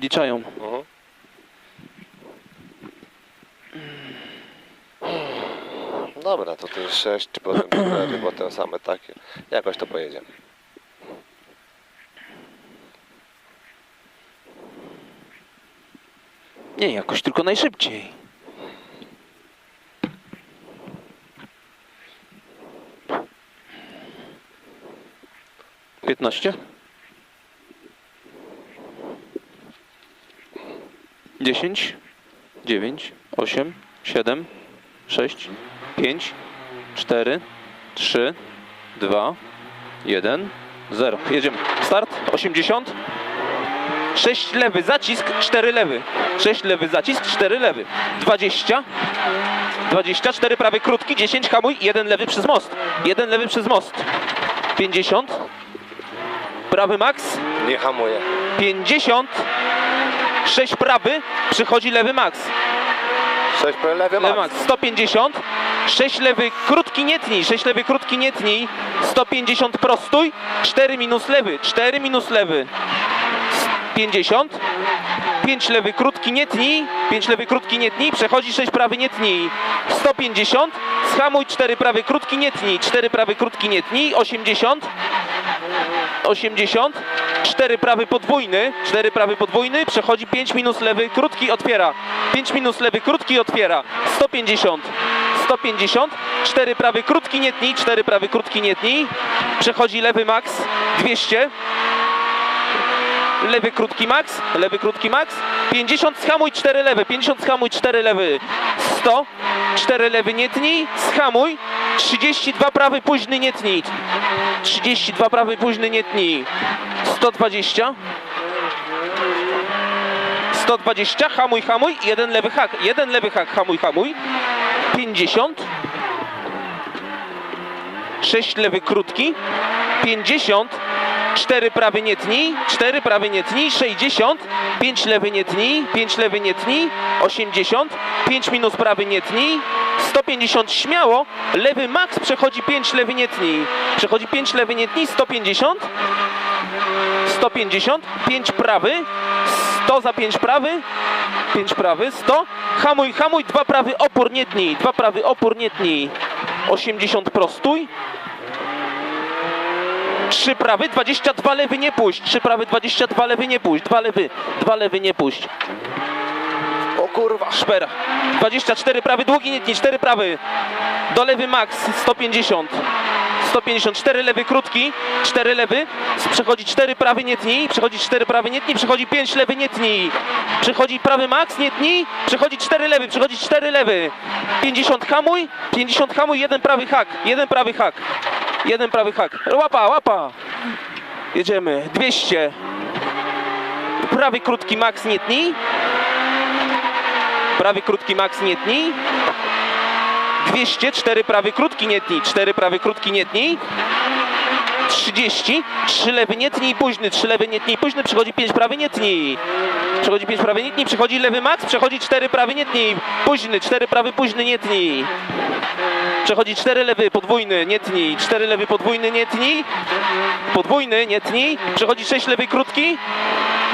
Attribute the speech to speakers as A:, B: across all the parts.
A: Liczają.
B: Mhm. Dobra, to jest 6, potem cztery, potem same takie. Jakoś to pojedziemy.
A: Nie, jakoś tylko najszybciej. Piętnaście. Dziesięć. Dziewięć. Osiem. Siedem. Sześć. Pięć. Cztery. Trzy. Dwa. Jeden. Zero. Jedziemy. Start. Osiemdziesiąt. 6 lewy zacisk, 4 lewy. 6 lewy zacisk, 4 lewy. 20. 24 prawy krótki, 10 hamuj, 1 lewy przez most. 1 lewy przez most. 50. Prawy max,
B: Nie hamuję.
A: 50. 6 prawy, przychodzi lewy max.
B: 6 po lewy
A: Lewy
B: max.
A: max 150. 6 lewy krótki nie tnij, 6 lewy krótki nie tnij. 150 prostój, 4 minus lewy, 4 minus lewy. 50. 5 lewy krótki nie tnij, 5 lewy krótki nie tnij, przechodzi 6 prawy nie tnij. 150. Schamuj 4 prawy krótki nie tnij, 4 prawy krótki nie tnij, 80. 80, 4 prawy podwójny, 4 prawy podwójny, przechodzi 5 minus lewy, krótki otwiera, 5 minus lewy, krótki otwiera, 150, 150, 4 prawy krótki nie tnij, 4 prawy krótki nie tnij, przechodzi lewy max, 200, lewy krótki max, lewy krótki max, 50 schamuj 4 lewy, 50 schamuj 4 lewy, 100, 4 lewy nie tnij, schamuj, 32 prawy późny nie tnij, 32 prawy późny nie tnij, 120, 120, hamuj, hamuj, jeden lewy hak, jeden lewy hak, hamuj, hamuj, 50, 6 lewy krótki, 50, 4 prawy nie tnij, 4 prawy nie tnij, 60, 5 lewy nie tnij, 5 lewy nie tnij, 80, 5 minus prawy nie tnij, 150 śmiało, lewy max przechodzi 5 lewy nie tnij, przechodzi 5 lewy nie tnij, 150, 150, 5 prawy, 100 za 5 prawy, 5 prawy, 100, hamuj, hamuj, 2 prawy opór nie tnij, 2 prawy opór nie tnij, 80 prostój, 3 prawy, 22 lewy nie puść. 3 prawy, 22 lewy nie puść. 2 lewy, 2 lewy nie puść.
B: O kurwa.
A: Szpera. 24 prawy, długi nie tnij. 4 prawy. Do lewy max 150. 154 lewy krótki, 4 lewy, przechodzi 4 prawy nie tnij, przechodzi 4 prawy nie tnij, przechodzi 5 lewy nie tnij, przechodzi prawy max nie tnij, przechodzi 4 lewy, przechodzi 4 lewy, 50 hamuj, 50 hamuj, jeden prawy hak, jeden prawy hak, jeden prawy hak, łapa, łapa, jedziemy, 200, prawy krótki max nie tnij, prawy krótki max nie tnij, 200, 4 prawy krótki nie tnij, 4 prawy krótki nie tnij, 30, 3 lewy nie tnij, późny, 3 lewy nie tnij, późny, przychodzi 5 prawy nie tnij, przechodzi 5 prawy nie tnij, przychodzi lewy max, przechodzi 4 prawy nie tnij, późny, 4 prawy późny nie tnij, przechodzi 4 lewy podwójny nie tnij, 4 lewy podwójny nie tnij, podwójny nie tnij, przechodzi 6 lewy krótki,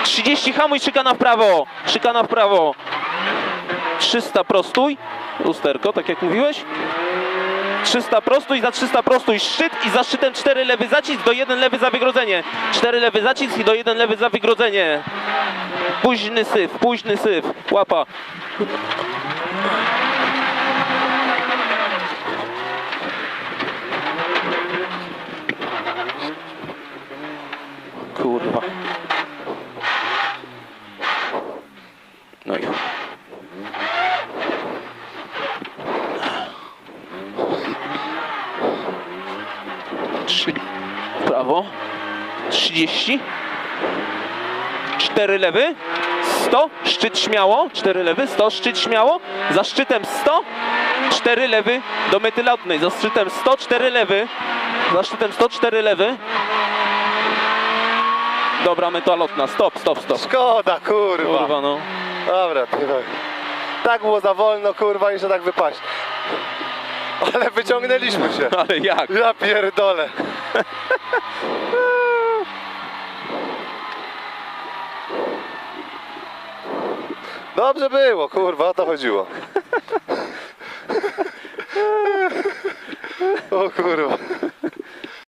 A: 30 hamuj, szykana w prawo, szykana w prawo, 300 prostój, lusterko, tak jak mówiłeś. 300 prostój, za 300 prostój szczyt i za szczytem 4 lewy zacisk do 1 lewy za wygrodzenie. 4 lewy zacisk i do 1 lewy za wygrodzenie. Późny syf, późny syf, łapa. Kurwa. No i Trzy w prawo. 30. 4 lewy. 100. Szczyt śmiało. 4 lewy. 100. Szczyt śmiało. Za szczytem 100. 4 lewy do mety lotnej. Za szczytem 100. 4 lewy. Za szczytem 100. 4 lewy. Dobra, meta lotna. Stop, stop, stop.
B: Szkoda, kurwa.
A: Kurwa, no.
B: Dobra, ty. Tak było za wolno, kurwa, niż tak wypaść. Ale wyciągnęliśmy się.
A: Ale jak?
B: Ja pierdolę. Dobrze było, kurwa, o to chodziło. O kurwa.